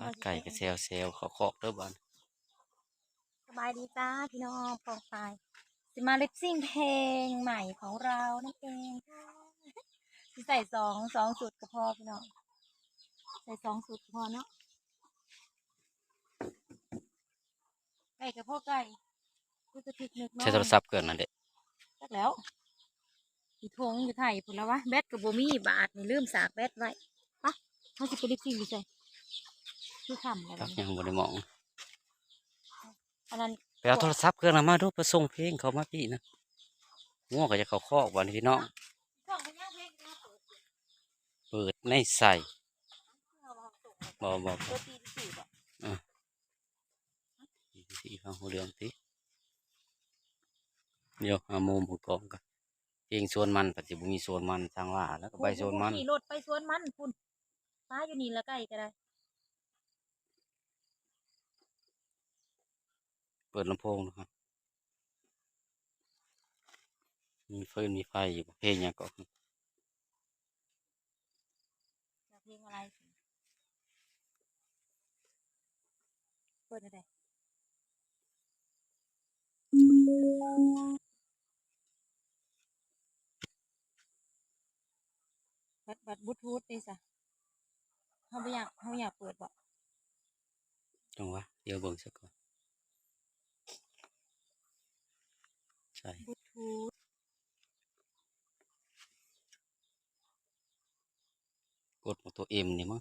ปลาไก่กับเซลเซลเขาคอกเด้อบ้านสบายดีจ้าพี่น้องปองปายสิมาเล็บซิ่งเพลงใหม่ของเรานั่นเองค่ะสิใส่สองสองสูตรก็พอพี่น้องใส่สองสูตรก็พอเนาะไก่กับพ่อไก่ก็จะพริกนึกเนาะใช้โทรศัพท์เกินนั่นเด็จักแล้วอยู่ทงอยู่ไทยพุ่นแล้ววะแบตกับโบมี่บาทนี่ลืมสากแบตไว้ปะเขาสิไปเล็บซิ่งอยู่ใส่ คือคำอะไรครับเนี่ยยังบ่ได้มองอันนั้นไปเอาโทรศัพท์เครื่องนั้นมาดูไปส่งเพลงเขามาพี่นะง่วงก็จะเขาคอกบ้านพี่น้องช่องพญาเพลงนะเปิดเปิดในใส่เอามาส่งบ่บ่เปิดตีสี่บ่สีฟังหัวเรืองติเดี๋ยวเอาโมหมดกองกันเพลงสวนมันปัจจุบันมีสวนมันทางว่าแล้วก็ใบสวนมันขี่รถไปสวนมันคุณป้าอยู่นี่ละใกล้ก็ได้ เปิดลำโพงนะครับ มีฟืนมีไฟอยู่เพลงหยังก็อยากเพลงอะไร เปิดอะไรบัดบัดบลูทูธนี่สะเขาไม่อยากเขาอยากเปิดบ่จังหวะ เดี๋ยวเบิ่งสักก่อน ใช่บลูทูธกดมาตัวเอ็มนี่มั้ง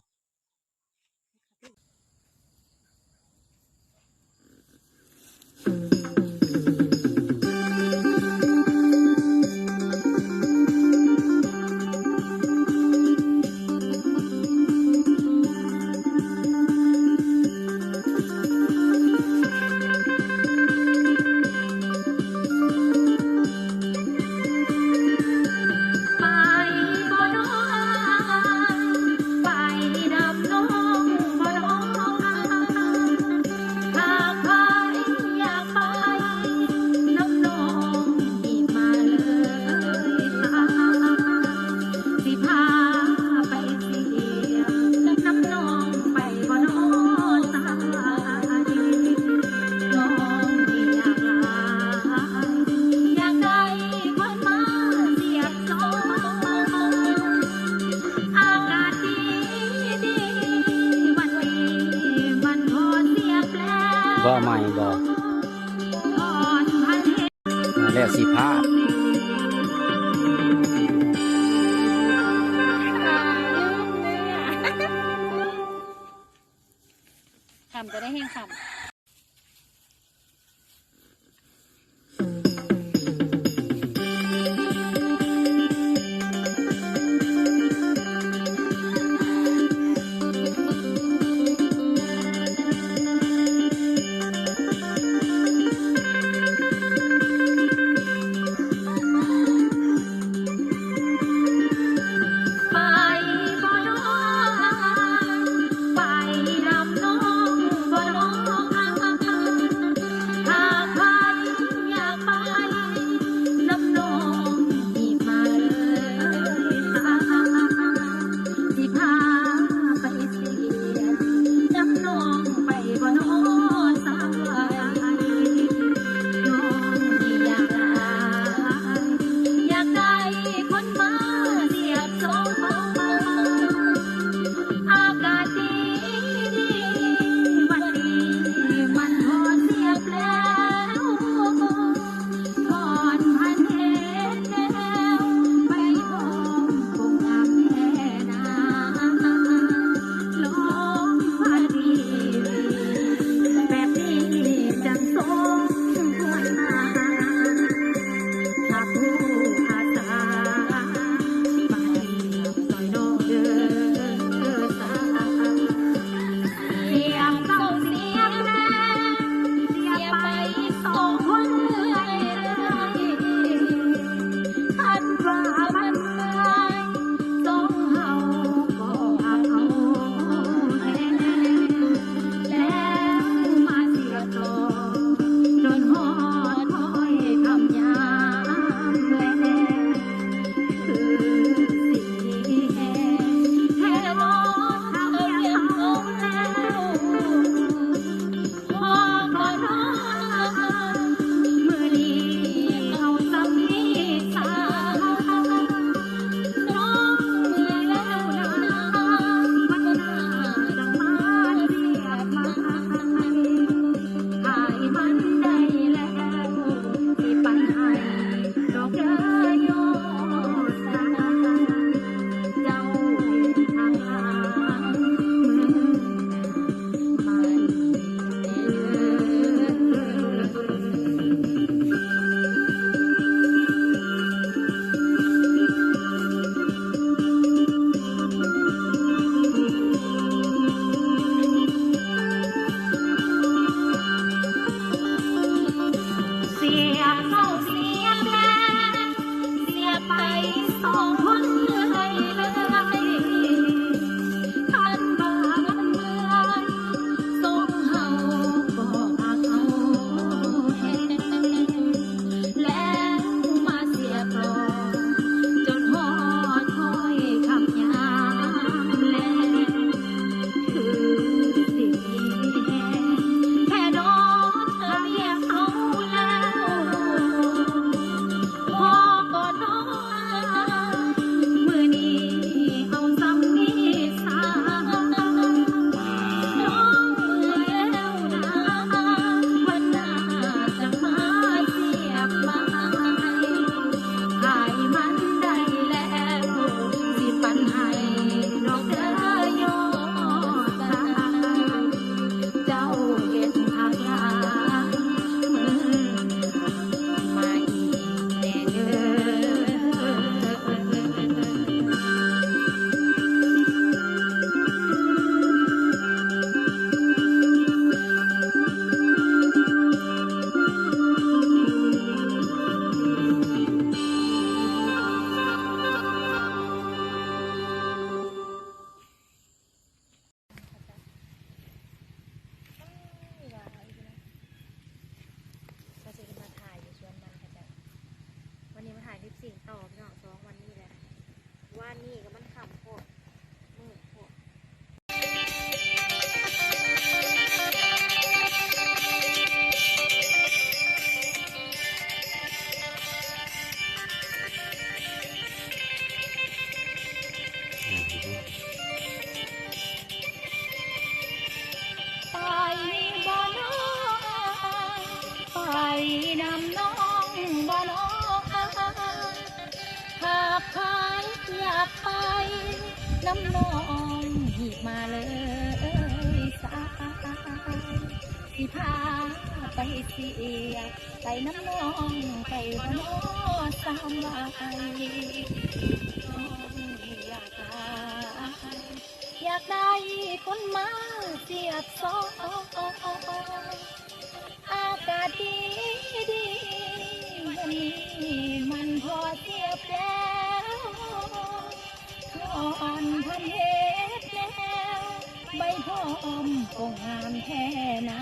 ใหม่บอกแล้วสีผ้า มาเลยสายสิพาไปเสียไปน้ำน้องไปบ่น้อสามวายน้อยากได้อยากได้คนมาเสียบซอยอากาศดีดีวันนี้มันพอเสียบแล้วทอนพันเฮ พ่ออมก็งามแค่นา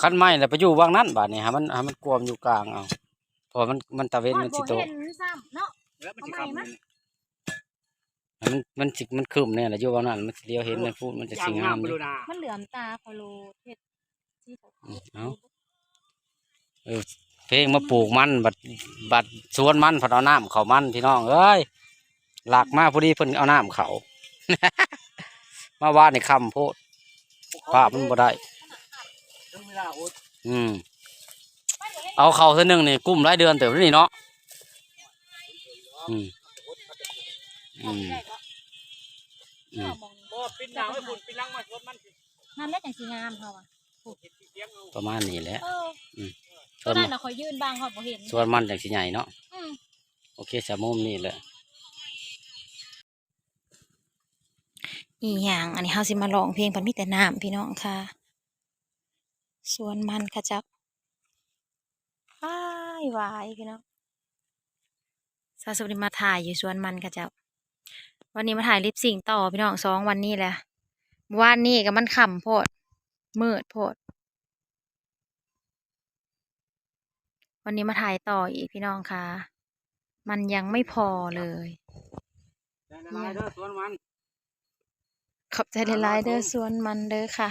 เจะคันไม้แล้วไปอยู่วางนั้นบาดนี่ฮะมันฮะมันกวมอยู่กลางเอาเพอมันมันตะเวนมันสิโตบ่เห็นซ้ำเนาะแล้วมันสิคำมันมันมันสิมันคืมเนี่ยแหละอยู่วางนั้นมันสิเลี้ยวเห็นมันพูดมันจะย่าสิงงางามมไปอยู่ดูนามันเหลื่อมตาพอโลเฮ็ดที่เขาอืมเอาเออเพลงมาปลูกมันบัดบัดสวนมันเพอเอาน้ำเขามันพี่น้องเอ้ยหลักมาพอดีเพิ่นเอาน้ำเขามาว่าในคำโพดภาพมันบ่ได้ ถึงเวลาโอ๊ตอืมเอาเขาเท่านึงนี่กุ้มรายเดือนเติบนี่เนาะอืมอืมอืมบ่ปินดาวให้คุณปินลังมาสวนมันสินั่นแหละจังสิงามเฮาอะเห็ดเสียงเอาประมาณนี้แหละเออส่วนนั่นน่ะคอยยืนบางฮอดบ่เห็นส่วนมันอย่างสิใหญ่เนาะอืมโอเคสามมุมนี่แหละอีหยังอันนี้เฮาสิมาร้องเพลงพันมีแต่น้ำพี่น้องค่ะ สวนมันค่ะจักว้ายวายพี่น้องสาสุดิมาถ่ายอยู่สวนมันค่ะจักวันนี้มาถ่ายลิปซิงค์ต่อพี่น้องสองวันนี้แหละเมื่อวานนี้ก็มันค่ำโพดมืดโพด วันนี้มาถ่ายต่ออีกพี่น้องค่ะ มันยังไม่พอเลยแต่ละลายเด้อสวนมันขอบใจหลายๆเด้อสวนมันเด้อค่ะ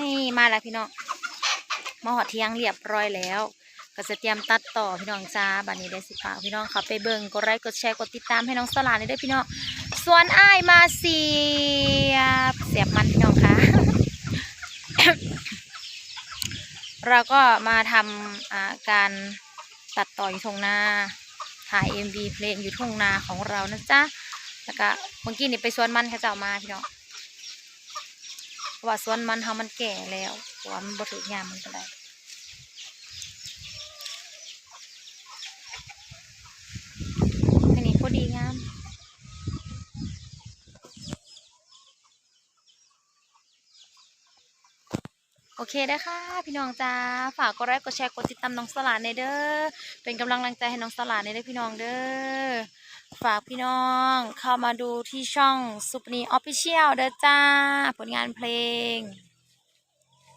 นี่มาแล้วพี่น้องมาหอดเที่ยงเรียบร้อยแล้วก็จะเตรียมตัดต่อพี่น้องจ้าบัดนี้ได้สิฝาพี่น้องเขาไปเบิ่งกดไลค์กดแชร์กดติดตามให้น้องสลาได้ด้วยพี่น้องส่วนอ้ายมาเสียบเสียบมันพี่น้องคะเราก็มาทำการตัดต่ออยู่ทงนาถ่าย MV เพลงอยู่ทุ่งนาของเรานะจ๊ะแล้วก็เมื่อกี้นี่ไปสวนมันเขาเจ้ามาพี่น้อง ว่าสวนมันเขามันแก่แล้วว่ามันบ่ถึงยามมันก็ได้อันนี้พอดีงามโอเคได้ค่ะ พี่น้องจ้าฝากกดไลค์กดแชร์กดติดตามน้องสลานในเด้อเป็นกำลังใจให้น้องสลานในเด้อพี่น้องเด้อ ฝากพี่น้องเข้ามาดูที่ช่องซุปนีออฟฟิเชียลเด้อจ้า ผลงานเพลง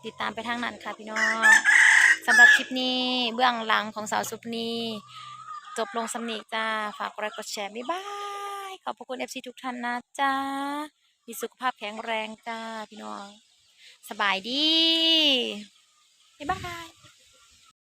ติดตามไปทางนั้นค่ะพี่น้องสำหรับคลิปนี้เบื้องหลังของสาวซุปนีจบลงสำนีจ้า ฝากกดไลค์กดแชร์บ๊ายบาย ขอบพระคุณเอฟซีทุกท่านนะจ้า มีสุขภาพแข็งแรงจ้าพี่น้อง สบายดีบ๊ายบาย